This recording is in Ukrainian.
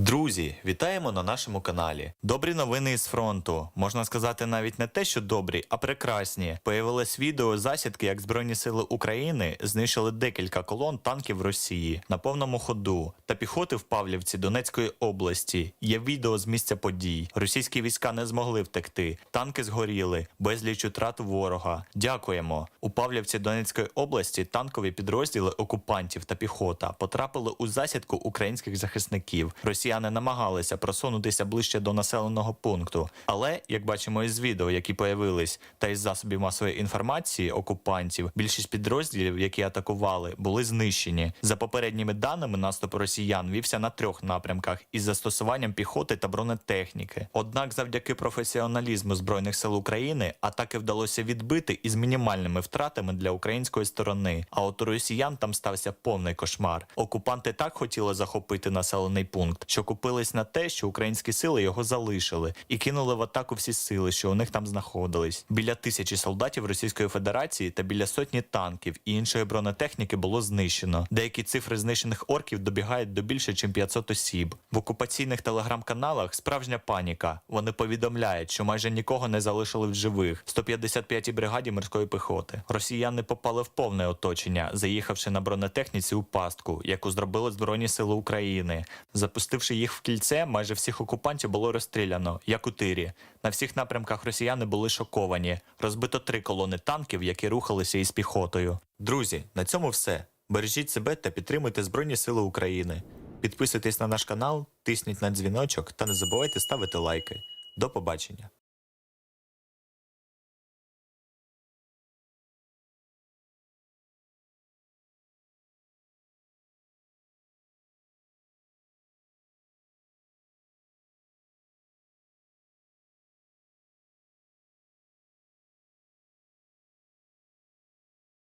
Друзі, вітаємо на нашому каналі. Добрі новини із фронту. Можна сказати, навіть не те, що добрі, а прекрасні. Появилось відео засідки, як Збройні сили України знищили декілька колон танків Росії на повному ходу та піхоти в Павлівці Донецької області. Є відео з місця подій. Російські війська не змогли втекти. Танки згоріли, безліч утрат ворога. Дякуємо. У Павлівці Донецької області танкові підрозділи окупантів та піхота потрапили у засідку українських захисників. Росіяни намагалися просунутися ближче до населеного пункту. Але, як бачимо із відео, які появились, та із засобів масової інформації окупантів, більшість підрозділів, які атакували, були знищені. За попередніми даними, наступ росіян вівся на трьох напрямках із застосуванням піхоти та бронетехніки. Однак, завдяки професіоналізму збройних сил України, атаки вдалося відбити із мінімальними втратами для української сторони. А от у росіян там стався повний кошмар. Окупанти так хотіли захопити населений пункт, що купились на те, що українські сили його залишили, і кинули в атаку всі сили, що у них там знаходились. Біля тисячі солдатів Російської Федерації та біля сотні танків і іншої бронетехніки було знищено. Деякі цифри знищених орків добігають до більше, ніж 500 осіб. В окупаційних телеграм-каналах справжня паніка. Вони повідомляють, що майже нікого не залишили в живих. 155-й бригаді морської піхоти. Росіяни попали в повне оточення, заїхавши на бронетехніці у пастку, яку зробили Збройні Сили України. Запустивши їх в кільце, майже всіх окупантів було розстріляно, як у тирі. На всіх напрямках росіяни були шоковані. Розбито три колони танків, які рухалися із піхотою. Друзі, на цьому все. Бережіть себе та підтримуйте Збройні Сили України. Підписуйтесь на наш канал, тисніть на дзвіночок та не забувайте ставити лайки. До побачення.